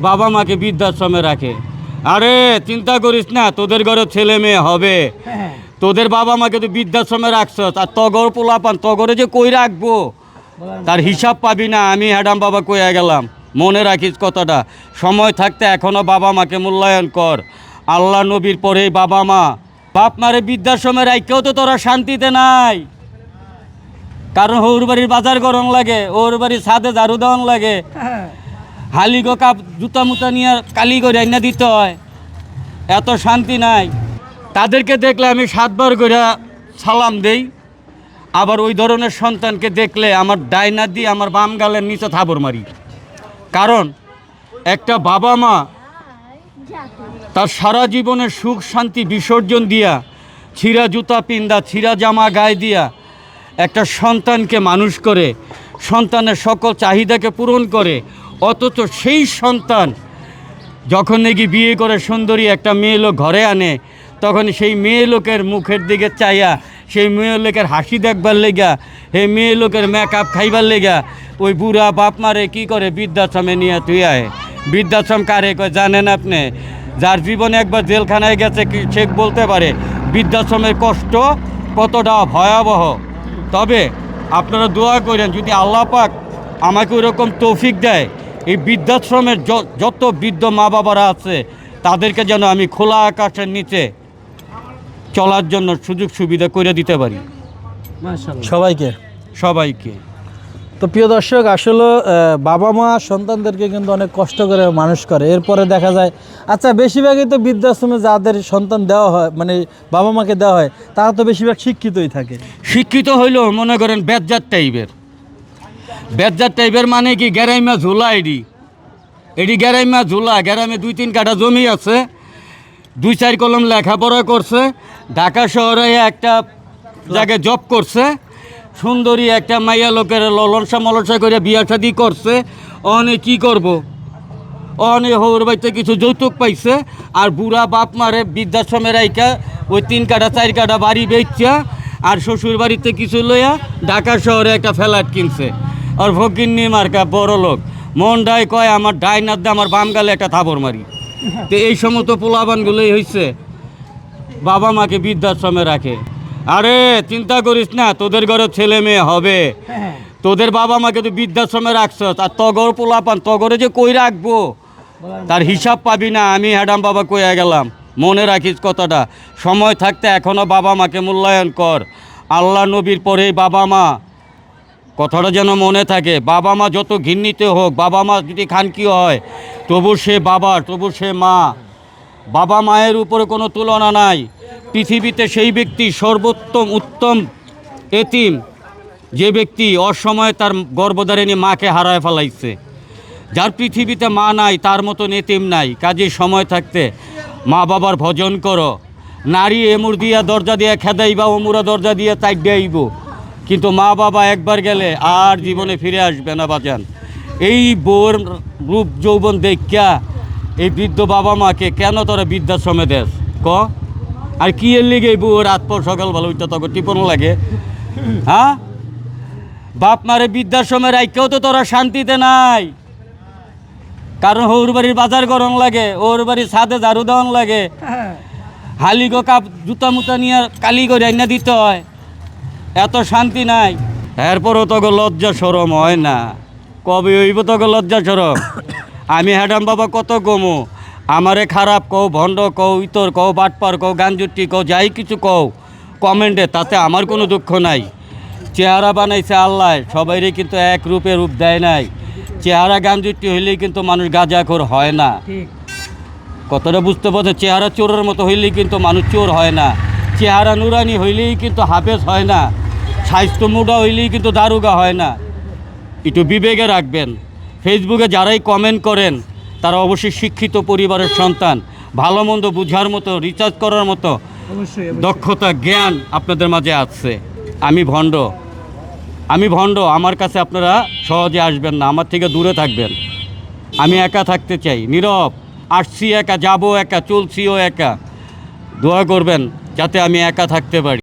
বাবা মাকে বৃদ্ধাশ্রমে রাখে। আরে, চিন্তা করিস না, তোদের ঘরে ছেলে মেয়ে হবে। তোদের বাবা মাকে তো বৃদ্ধাশ্রমে রাখছ আর তগর পোলাপান, তগরে যে কই রাখব? তার হিসাব পাবি না, আমি হ্যাডাম বাবা কইয়া গেলাম। মনে রাখিস কথাটা, সময় থাকতে এখনও বাবা মাকে মূল্যায়ন কর। আল্লাহ নবীর পরেই বাবা মা। বাপ মারে বৃদ্ধাশ্রমে রাখকেও তো তোরা শান্তিতে নাই। কারণ ওর বাড়ির বাজার গরম লাগে, ওর বাড়ির ছাদে ঝাড়ু দেওয়ান লাগে। হালি গো কাপ জুতা মুতা নিয়ে কালি করে আইনা দিতে হয়। এত শান্তি নাই। তাদেরকে দেখলে আমি সাতবার করে সালাম দেই। আবার ওই ধরনের সন্তানকে দেখলে আমার ডাইনা দিয়ে আমার বাম গালের নিচে থাবর মারি। কারণ একটা বাবা মা তার সারা জীবনের সুখ শান্তি বিসর্জন দিয়া, ছিঁড়া জুতা পিন্দা ছিঁড়া জামা গায়ে দিয়া একটা সন্তানকে মানুষ করে সন্তানের সকল চাহিদাকে পূরণ করে, অথচ সেই সন্তান যখন নাকি বিয়ে করে সুন্দরী একটা মেয়ে লোক ঘরে আনে, তখন সেই মেয়ে লোকের মুখের দিকে চাইয়া সেই মেয়ে লোকের হাসি দেখবার লেগা, সেই মেয়ে লোকের মেকআপ খাইবার লেগা, ওই বুড়া বাপ মারে কী করে বৃদ্ধাশ্রমে নিয়ে তুই আয়? বৃদ্ধাশ্রম কারে কয় জানেন আপনি? যার জীবনে একবার জেলখানায় গেছে সে বলতে পারে, বৃদ্ধাশ্রমের কষ্ট কতটা ভয়াবহ। তবে আপনারা দোয়া করেন যদি আল্লাহ পাক আমাকে ওরকম তৌফিক দেয় এই বৃদ্ধাশ্রমের য- যত বৃদ্ধ মা বাবারা আছে তাদেরকে যেন আমি খোলা আকাশের নিচে চলার জন্য সুযোগ সুবিধা করে দিতে পারি। সবাইকে। সবাইকে। তো প্রিয় দর্শক, আসলে বাবা মা সন্তানদেরকে কিন্তু অনেক কষ্ট করে মানুষ করে। এরপরে দেখা যায় আচ্ছা বেশিরভাগই তো বৃদ্ধাশ্রমে যাদের সন্তান দেওয়া হয় মানে বাবা মাকে দেওয়া হয়, তারা তো বেশিরভাগ শিক্ষিতই থাকে। শিক্ষিত হইলেও মনে করেন বেদজাত টাইপের। বেদজাত টাইপের মানে কি? গ্যারাইমা ঝোলা এডি। এডি গ্যারাইমা ঝোলা, গ্যারামে দুই তিন কাঠা জমি আছে, দুই চার কলম লেখাপড়া করছে, ঢাকা শহরে একটা জায়গায় জব করছে সুন্দরী একটা মাইয়া লোকের ললসা মলসা করে বিয়া শাদি করছে। অনে কি করব। অনে হৌর বাড়িতে কিছু যৌতুক পাইছে, আর বুড়া বাপ মারে বৃদ্ধাশ্রমের আইকা ওই তিন কাটা চার কাটা বাড়ি বেচছে আর শ্বশুর বাড়িতে কিছু লইয়া ঢাকা শহরে একটা ফ্ল্যাট কিনছে। আর ভগিন্নি মার্কা বড় লোক। মন ডাই কয়, আমার ডাইনার দিয়ে আমার বাম গালে একটা থাবর মারি। তো এই সমস্ত পোলাবানগুলোই হয়েছে বাবা মাকে বৃদ্ধাশ্রমে রাখে। আরে চিন্তা করিস না তোদের ঘরে ছেলে মেয়ে হবে। তোদের বাবা মাকে তো বৃদ্ধাশ্রমে রাখছ আর তগর পোলাপান তগরে যে কই রাখব? তার হিসাব পাবি না আমি হ্যাডাম বাবা কইয়া গেলাম। মনে রাখিস কথাটা সময় থাকতে এখনও বাবা মাকে মূল্যায়ন কর। আল্লাহ নবীর পরেই বাবা মা। কথাটা যেন মনে থাকে বাবা মা যত ঘৃণিত হোক বাবা মা যদি খানকি হয় তবু সে বাবা তবু সে মা। বাবা মায়ের উপরে কোনো তুলনা নাই। পৃথিবীতে সেই ব্যক্তি সর্বোত্তম, উত্তম, এতিম, যে ব্যক্তি অসময়ে তার গর্ভধারিণী মাকে হারায় ফেলাইছে। যার পৃথিবীতে মা নাই, তার মতন এতিম নাই। কাজে সময় থাকতে মা বাবার ভজন করো। নারী এমুর দিয়া দরজা দিয়া খেদাইবা, অমুরা দরজা দিয়া তাই দেইব। কিন্তু মা বাবা একবার গেলে আর জীবনে ফিরে আসবে না, বাজান। এই বউর রূপ যৌবন দেখা এই বৃদ্ধ বাবা মাকে কেন তোরা বৃদ্ধাশ্রমে দেশ ক? আর কি এর লিগে বউর রাত পর সকালবেলা উঠতে তখন টিপন লাগে। হ্যাঁ? বাপ মারে বৃদ্ধাশ্রমে রাখকেও তো তোরা শান্তিতে নাই। কারণ ওর বাড়ির বাজার গরম লাগে, ওর বাড়ির ছাদে ঝাড়ু দেওয়ান লাগে। হালি গো কাপ জুতা মুতা নিয়ে কালি করে আইনা দিতে হয়। এত শান্তি নাই। এরপরও তোকে লজ্জা সরম হয় না। কবে হইব তোকে লজ্জা সরম? আমি হ্যাডাম বাবা কত কমু আমারে খারাপ কও ভণ্ড কও ইতর কও বাটপার কও গাঞ্জুটি কও যাই কিছু কও কমেন্টে তাতে আমার কোনো দুঃখ নাই। চেহারা বানাইছে আল্লাহ সবাইরে কিন্তু এক রূপে রূপ দেয় নাই। চেহারা গাঞ্জুটি হইলেই কিন্তু মানুষ গাঁজাখোর হয় না। কতটা বুঝতে পারছ? চেহারা চোরের মতো হইলেই কিন্তু মানুষ চোর হয় না। চেহারা নুরানি হইলেই কিন্তু হাফেজ হয় না। স্বাস্থ্য মুডা হইলেই কিন্তু দারুগা হয় না। একটু বিবেকে রাখবেন। ফেসবুকে যারাই কমেন্ট করেন তারা অবশ্যই শিক্ষিত পরিবারের সন্তান ভালো মন্দ বুঝার মতো রিচার্জ করার মতো দক্ষতা জ্ঞান আপনাদের মাঝে আছে। আমি ভণ্ড। আমি ভণ্ড আমার কাছে আপনারা সহজে আসবেন না আমার থেকে দূরে থাকবেন। আমি একা থাকতে চাই নীরব আসছি একা যাব একা চলছিও একা। দোয়া করবেন যাতে আমি একা থাকতে পারি।